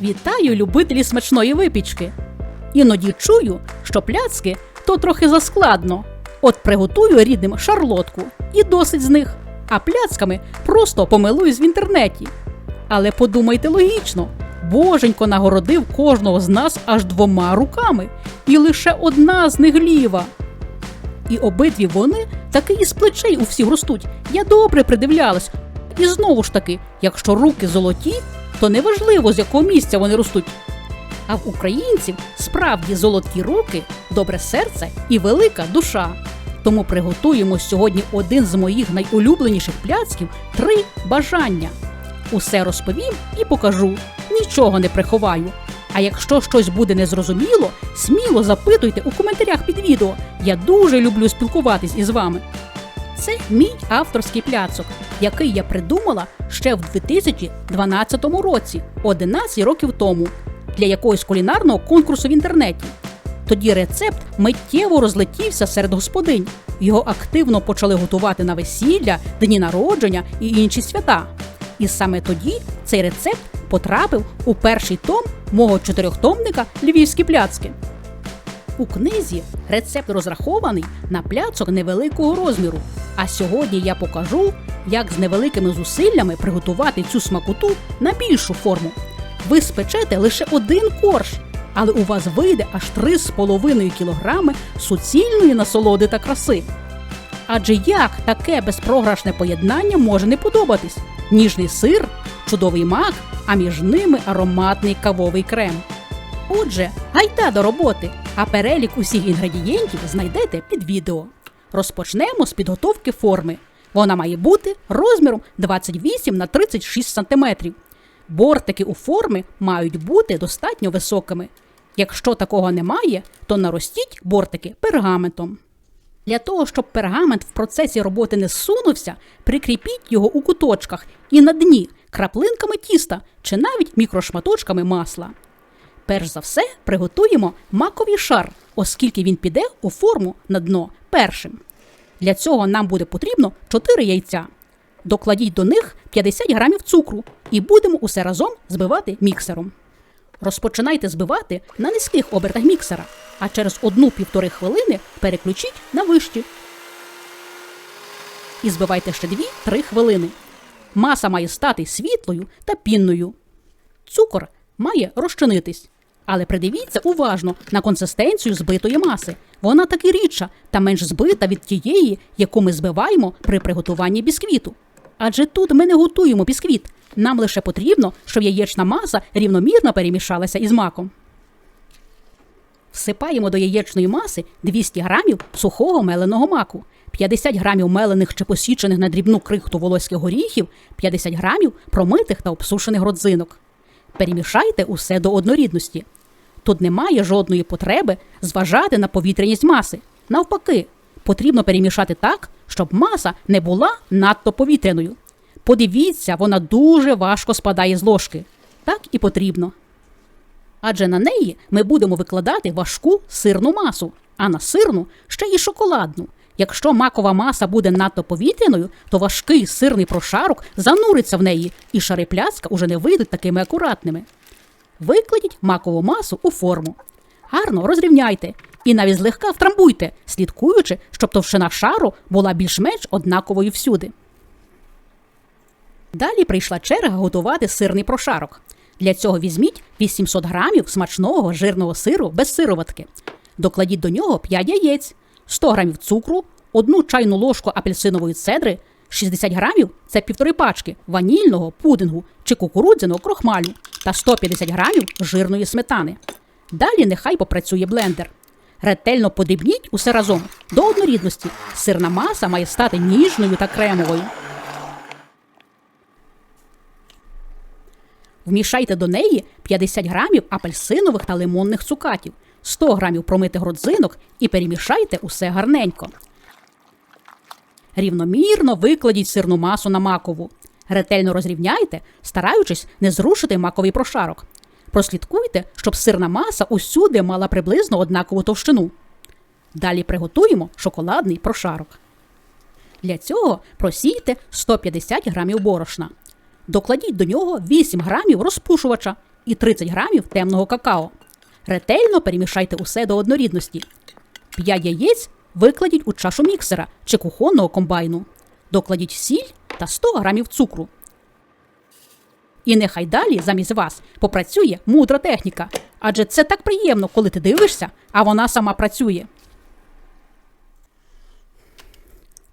Вітаю, любителі смачної випічки. Іноді чую, що пляцки то трохи заскладно. От приготую рідним шарлотку і досить з них, а пляцками просто помилуюсь в інтернеті. Але подумайте логічно, боженько нагородив кожного з нас аж двома руками, і лише одна з них ліва. І обидві вони таки із плечей у всіх ростуть. Я добре придивлялась. І знову ж таки, якщо руки золоті, то неважливо, з якого місця вони ростуть. А в українців справді золоті руки, добре серце і велика душа. Тому приготуємо сьогодні один з моїх найулюбленіших пляцків три бажання. Усе розповім і покажу, нічого не приховаю. А якщо щось буде незрозуміло, сміло запитуйте у коментарях під відео. Я дуже люблю спілкуватись із вами. Це мій авторський пляцок, який я придумала ще в 2012 році, 11 років тому, для якогось кулінарного конкурсу в інтернеті. Тоді рецепт миттєво розлетівся серед господинь. Його активно почали готувати на весілля, дні народження і інші свята. І саме тоді цей рецепт потрапив у перший том мого чотирьохтомника Львівські пляцки. У книзі рецепт розрахований на пляцок невеликого розміру. А сьогодні я покажу, як з невеликими зусиллями приготувати цю смакоту на більшу форму. Ви спечете лише один корж, але у вас вийде аж 3,5 кілограми суцільної насолоди та краси. Адже як таке безпрограшне поєднання може не подобатись? Ніжний сир, чудовий мак, а між ними ароматний кавовий крем. Отже, гайда до роботи, а перелік усіх інгредієнтів знайдете під відео. Розпочнемо з підготовки форми. Вона має бути розміром 28 на 36 см. Бортики у форми мають бути достатньо високими. Якщо такого немає, то наростіть бортики пергаментом. Для того, щоб пергамент в процесі роботи не зсунувся, прикріпіть його у куточках і на дні краплинками тіста чи навіть мікрошматочками масла. Перш за все приготуємо маковий шар, оскільки він піде у форму на дно першим. Для цього нам буде потрібно 4 яйця. Докладіть до них 50 грамів цукру і будемо усе разом збивати міксером. Розпочинайте збивати на низьких обертах міксера, а через 1-1,5 хвилини переключіть на вищі. І збивайте ще 2-3 хвилини. Маса має стати світлою та пінною. Цукор має розчинитись. Але придивіться уважно на консистенцію збитої маси. Вона таки рідша та менш збита від тієї, яку ми збиваємо при приготуванні бісквіту. Адже тут ми не готуємо бісквіт. Нам лише потрібно, щоб яєчна маса рівномірно перемішалася із маком. Всипаємо до яєчної маси 200 грамів сухого меленого маку, 50 грамів мелених чи посічених на дрібну крихту волоських горіхів, 50 грамів промитих та обсушених родзинок. Перемішайте усе до однорідності. Тут немає жодної потреби зважати на повітряність маси. Навпаки, потрібно перемішати так, щоб маса не була надто повітряною. Подивіться, вона дуже важко спадає з ложки. Так і потрібно. Адже на неї ми будемо викладати важку сирну масу, а на сирну ще й шоколадну. Якщо макова маса буде надто повітряною, то важкий сирний прошарок зануриться в неї, і шарипляска уже не вийдуть такими акуратними. Викладіть макову масу у форму. Гарно розрівняйте і навіть злегка втрамбуйте, слідкуючи, щоб товщина шару була більш-менш однаковою всюди. Далі прийшла черга готувати сирний прошарок. Для цього візьміть 800 грамів смачного жирного сиру без сироватки. Докладіть до нього 5 яєць, 100 грамів цукру, 1 чайну ложку апельсинової цедри, 60 грамів це півтори пачки ванільного пудингу чи кукурудзяного крохмалю та 150 грамів жирної сметани. Далі нехай попрацює блендер. Ретельно подрібніть усе разом до однорідності. Сирна маса має стати ніжною та кремовою. Вмішайте до неї 50 грамів апельсинових та лимонних цукатів, 100 грамів промитих родзинок і перемішайте усе гарненько. Рівномірно викладіть сирну масу на макову. Ретельно розрівняйте, стараючись не зрушити маковий прошарок. Прослідкуйте, щоб сирна маса усюди мала приблизно однакову товщину. Далі приготуємо шоколадний прошарок. Для цього просійте 150 грамів борошна. Докладіть до нього 8 грамів розпушувача і 30 грамів темного какао. Ретельно перемішайте усе до однорідності. 5 яєць викладіть у чашу міксера чи кухонного комбайну. Докладіть сіль та 100 грамів цукру. І нехай далі замість вас попрацює мудра техніка. Адже це так приємно, коли ти дивишся, а вона сама працює.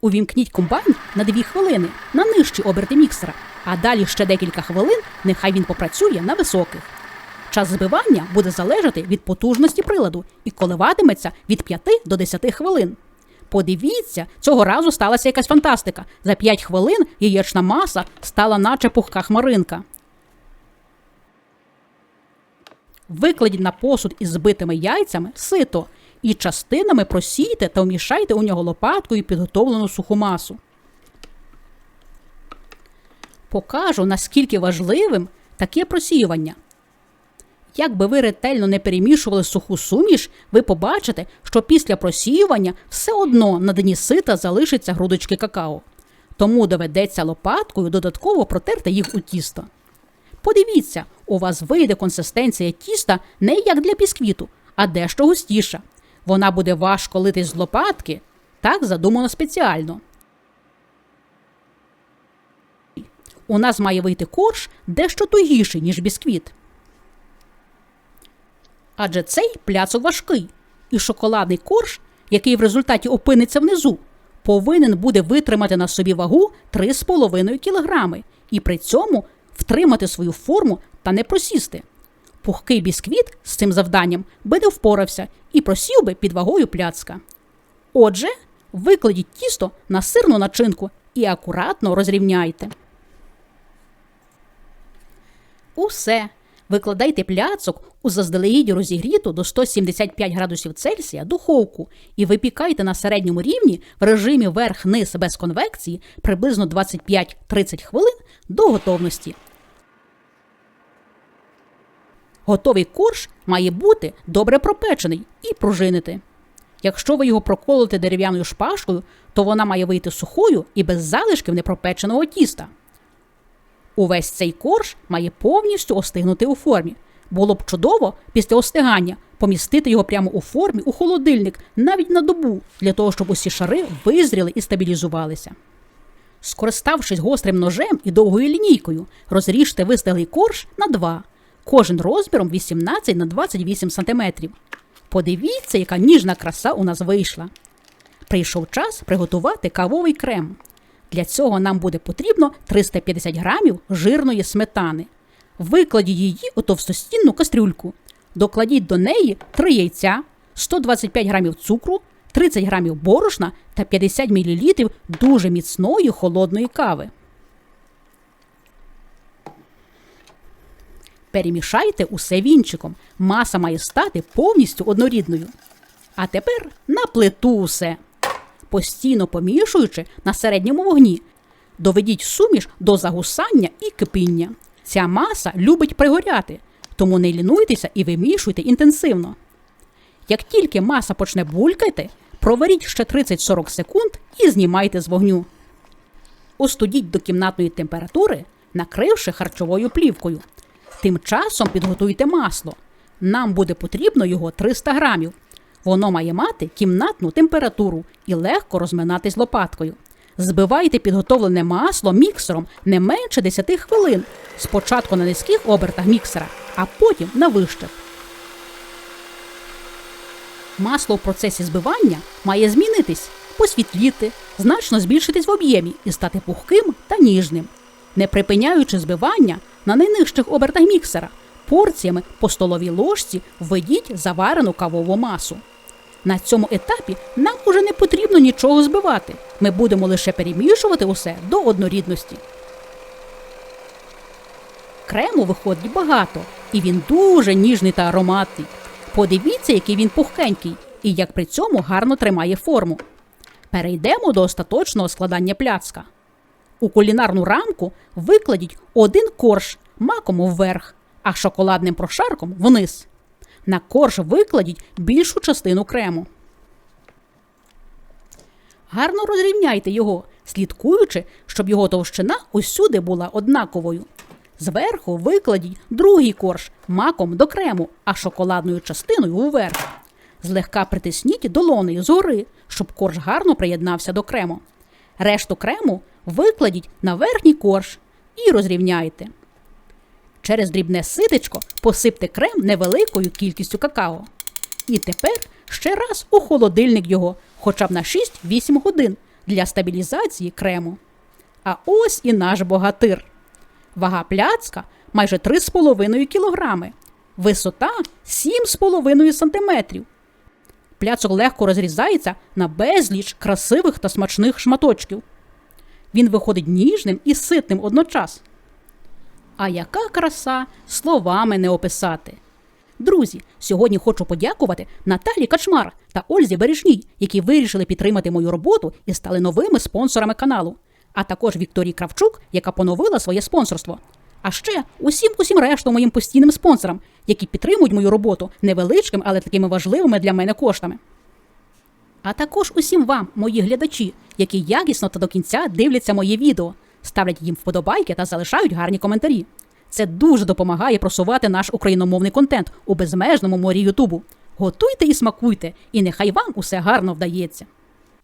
Увімкніть комбайн на 2 хвилини на нижчі оберти міксера, а далі ще декілька хвилин нехай він попрацює на високих. Час збивання буде залежати від потужності приладу і коливатиметься від 5 до 10 хвилин. Подивіться, цього разу сталася якась фантастика. За 5 хвилин яєчна маса стала наче пухка хмаринка. Викладіть на посуд із збитими яйцями сито і частинами просійте та вмішайте у нього лопаткою підготовлену суху масу. Покажу, наскільки важливим таке просіювання. Як би ви ретельно не перемішували суху суміш, ви побачите, що після просіювання все одно на дні сита залишиться грудочки какао. Тому доведеться лопаткою додатково протерти їх у тісто. Подивіться, у вас вийде консистенція тіста не як для бісквіту, а дещо густіша. Вона буде важко литись з лопатки, так задумано спеціально. У нас має вийти корж дещо тугіший, ніж бісквіт. Адже цей пляцок важкий, і шоколадний корж, який в результаті опиниться внизу, повинен буде витримати на собі вагу 3,5 кг і при цьому втримати свою форму та не просісти. Пухкий бісквіт з цим завданням би не впорався і просів би під вагою пляцка. Отже, викладіть тісто на сирну начинку і акуратно розрівняйте. Усе. Викладайте пляцок у заздалегідь розігріту до 175 градусів Цельсія духовку і випікайте на середньому рівні в режимі верх-низ без конвекції приблизно 25-30 хвилин до готовності. Готовий корж має бути добре пропечений і пружинити. Якщо ви його проколите дерев'яною шпажкою, то вона має вийти сухою і без залишків непропеченого тіста. Увесь цей корж має повністю остигнути у формі. Було б чудово після остигання помістити його прямо у формі у холодильник навіть на добу, для того, щоб усі шари визріли і стабілізувалися. Скориставшись гострим ножем і довгою лінійкою, розріжте вистиглий корж на два, кожен розміром 18 на 28 см. Подивіться, яка ніжна краса у нас вийшла. Прийшов час приготувати кавовий крем. Для цього нам буде потрібно 350 грамів жирної сметани. Викладіть її у товстостінну кастрюльку. Докладіть до неї 3 яйця, 125 грамів цукру, 30 грамів борошна та 50 мл дуже міцної холодної кави. Перемішайте усе вінчиком. Маса має стати повністю однорідною. А тепер на плиту усе. Постійно помішуючи на середньому вогні, доведіть суміш до загусання і кипіння. Ця маса любить пригоряти, тому не лінуйтеся і вимішуйте інтенсивно. Як тільки маса почне булькати, проваріть ще 30-40 секунд і знімайте з вогню. Остудіть до кімнатної температури, накривши харчовою плівкою. Тим часом підготуйте масло. Нам буде потрібно його 300 грамів. Воно має мати кімнатну температуру і легко розминатись лопаткою. Збивайте підготовлене масло міксером не менше 10 хвилин. Спочатку на низьких обертах міксера, а потім на вищих. Масло в процесі збивання має змінитись, посвітліти, значно збільшитись в об'ємі і стати пухким та ніжним. Не припиняючи збивання на найнижчих обертах міксера, порціями по столовій ложці введіть заварену кавову масу. На цьому етапі нам уже не потрібно нічого збивати. Ми будемо лише перемішувати усе до однорідності. Крему виходить багато, і він дуже ніжний та ароматний. Подивіться, який він пухкенький і як при цьому гарно тримає форму. Перейдемо до остаточного складання пляцка. У кулінарну рамку викладіть один корж маком вверх, а шоколадним прошарком вниз. На корж викладіть більшу частину крему. Гарно розрівняйте його, слідкуючи, щоб його товщина усюди була однаковою. Зверху викладіть другий корж маком до крему, а шоколадною частиною уверх. Злегка притисніть долонею згори, щоб корж гарно приєднався до крему. Решту крему викладіть на верхній корж і розрівняйте. Через дрібне ситечко посипте крем невеликою кількістю какао. І тепер ще раз у холодильник його, хоча б на 6-8 годин для стабілізації крему. А ось і наш богатир. Вага пляцка майже 3,5 кг, висота 7,5 см. Пляцок легко розрізається на безліч красивих та смачних шматочків. Він виходить ніжним і ситним одночас. А яка краса словами не описати. Друзі, сьогодні хочу подякувати Наталі Качмар та Ользі Бережній, які вирішили підтримати мою роботу і стали новими спонсорами каналу, а також Вікторії Кравчук, яка поновила своє спонсорство. А ще усім усім решту моїм постійним спонсорам, які підтримують мою роботу невеличкими, але такими важливими для мене коштами. А також усім вам, мої глядачі, які якісно та до кінця дивляться моє відео, ставлять їм вподобайки та залишають гарні коментарі. Це дуже допомагає просувати наш україномовний контент у безмежному морі Ютубу. Готуйте і смакуйте, і нехай вам усе гарно вдається.